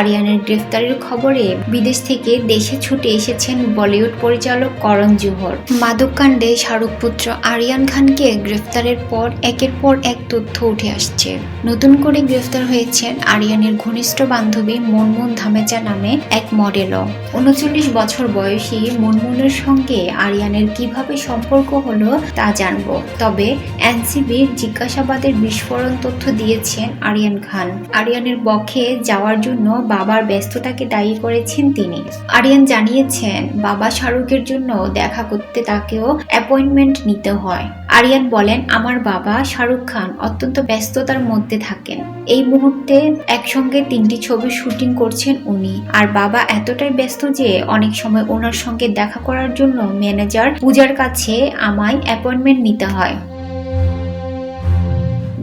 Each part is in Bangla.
আরিয়ানের গ্রেফতারের খবরে বিদেশ থেকে দেশে ছুটে এসেছেন বলিউড পরিচালক করণ জোহর। মাদককাণ্ডে শাহরুখ পুত্র আরিয়ান খানকে গ্রেফতারের পর একের পর এক তথ্য উঠে আসছে। নতুন করে গ্রেফতার হয়েছেন আরিয়ানের ঘনিষ্ঠ বান্ধবী মুনমুন ধামেচা নামে এক মডেলও। উনচল্লিশ বছর বয়সী মুনমুনের সঙ্গে আরিয়ানের কীভাবে সম্পর্ক হলো তা জানব। তবে এনসিবির জিজ্ঞাসাবাদের বিস্ফোরণ তথ্য দিয়েছেন আরিয়ান খান। আরিয়ানের পক্ষে যাওয়ার জন্য বাবার ব্যস্ততাকে দায়ী করেছেন তিনি। আরিয়ান জানিয়েছেন, বাবা শাহরুখের জন্য দেখা করতে তাকেও অ্যাপয়েন্টমেন্ট নিতে হয়। আরিয়ান বলেন, আমার বাবা শাহরুখ খান অত্যন্ত ব্যস্ততার মধ্যে থাকেন। এই মুহূর্তে একসঙ্গে তিনটি ছবির শুটিং করছেন উনি। আর বাবা এতটাই ব্যস্ত যে অনেক সময় ওনার সঙ্গে দেখা করার জন্য ম্যানেজার পূজার কাছে আমায় অ্যাপয়েন্টমেন্ট নিতে হয়।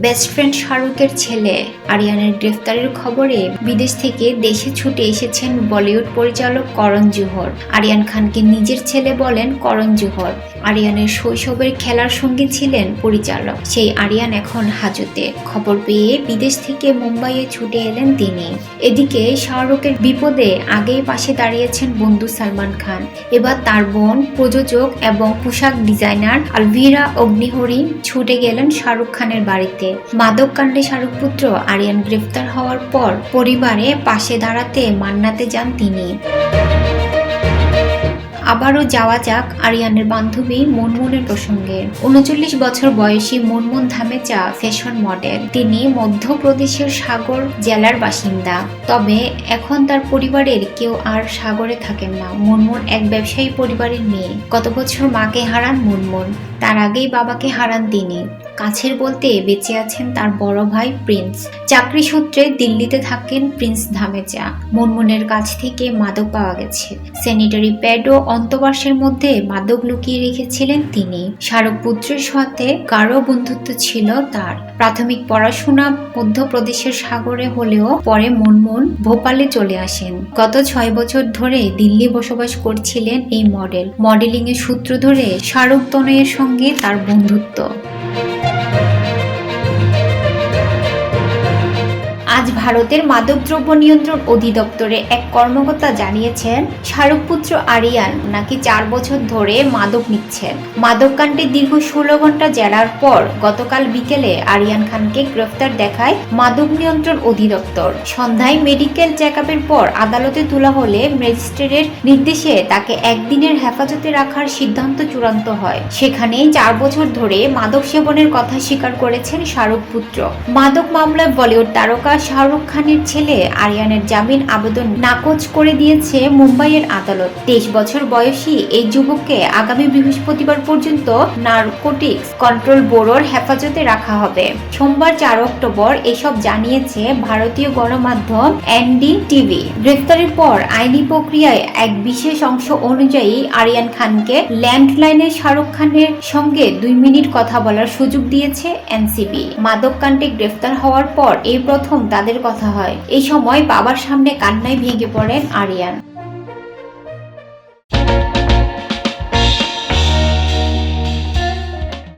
বেস্ট ফ্রেন্ড শাহরুখের ছেলে আরিয়ানের গ্রেফতারের খবরে বিদেশ থেকে দেশে ছুটে এসেছেন বলিউড পরিচালক করণ জোহর। আরিয়ান খানকে নিজের ছেলে বলেন করণ জোহর। আরিয়ানের শৈশবের খেলার সঙ্গী ছিলেন পরিচালক। সেই আরিয়ান এখন হাজতে। খবর পেয়ে বিদেশ থেকে মুম্বাইয়ে ছুটে এলেন তিনি। এদিকে শাহরুখের বিপদে আগেই পাশে দাঁড়িয়েছেন বন্ধু সালমান খান। এবার তার বোন, প্রযোজক এবং পোশাক ডিজাইনার আলভিরা অগ্নিহরি ছুটে গেলেন শাহরুখ খানের বাড়িতে। মাদক কাণ্ডে শাহরুখ পুত্র আরিয়ান গ্রেফতার হওয়ার পর পরিবারে পাশে দাঁড়াতে মান্নাতে যান তিনি। আবারও যাওয়া যাক আরিয়ানের বান্ধবী মুনমুনের প্রসঙ্গে। উনচল্লিশ বছর বয়সী মুনমুন ধামেচা ফ্যাশন মডেল, তিনি মধ্যপ্রদেশের সাগর জেলার বাসিন্দা। তবে এখন তার পরিবারের কেউ আর সাগরে থাকেন না। মুনমুন এক ব্যবসায়ী পরিবারের মেয়ে। গত বছর মাকে হারান মুনমুন? তার আগেই বাবাকে হারান তিনি। কাছের বলতে বেঁচে আছেন তার বড় ভাই প্রিন্স। চাকরি সূত্রে দিল্লিতে থাকেন প্রিন্স ধামেচা মুনমুনের কাছ থেকে মাদক পাওয়া গেছে। স্যানিটারি প্যাড ও অন্তবাসের মধ্যে মাদক লুকিয়ে রেখেছিলেন তিনি। পুত্রের সাথে গাঢ় বন্ধুত্ব ছিল তার। প্রাথমিক পড়াশোনা মধ্যপ্রদেশের সাগরে হলেও পরে মুনমুন ভোপালে চলে আসেন। গত ছয় বছর ধরে দিল্লি বসবাস করছিলেন এই মডেল। মডেলিং এর সূত্র ধরে শাহরুখ তনয়ের সঙ্গে তার বন্ধুত্ব। আজ ভারতের মাদকদ্রব্য নিয়ন্ত্রণ অধিদপ্তরে এক কর্মকর্তা জানিয়েছেন শাহরুখ পুত্র আরিয়ান নাকি চার বছর ধরে মাদক নিচ্ছেন। মাদককাণ্ডে দীর্ঘ ষোলো ঘণ্টা জেরার পর গতকাল বিকেলে আরিয়ান খানকে গ্রেফতার দেখায় মাদক নিয়ন্ত্রণ অধিদপ্তর। সন্ধ্যায় মেডিকেল চেক পর আদালতে তোলা হলে ম্যাজিস্ট্রেটের নির্দেশে তাকে একদিনের হেফাজতে রাখার সিদ্ধান্ত চূড়ান্ত হয়। সেখানে চার বছর ধরে মাদক সেবনের কথা স্বীকার করেছেন শাহরুখ পুত্র মাদক মামলায় বলিউড তারকা শাহরুখ খানের ছেলে আরিয়ানের জামিন আবেদন নাকচ করে দিয়েছে মুম্বাইয়ের আদালত। তেইশ বছর বয়সী এই যুবককে আগামী বৃহস্পতিবার পর্যন্ত নার্কোটিক্স কন্ট্রোল ব্যুরোর হেফাজতে রাখা হবে। সোমবার চার অক্টোবর এসব জানিয়েছে ভারতীয় গণমাধ্যম এনডি টিভি গ্রেফতারের পর আইনি প্রক্রিয়ায় এক বিশেষ অংশ অনুযায়ী আরিয়ান খানকে ল্যান্ডলাইনে শাহরুখ খানের সঙ্গে দুই মিনিট কথা বলার সুযোগ দিয়েছে এনসিবি মাদক কাণ্ডে গ্রেফতার হওয়ার পর এই প্রথম তাদের কথা হয়। এই সময় বাবার সামনে কান্নায় ভেঙে পড়েন আরিয়ান।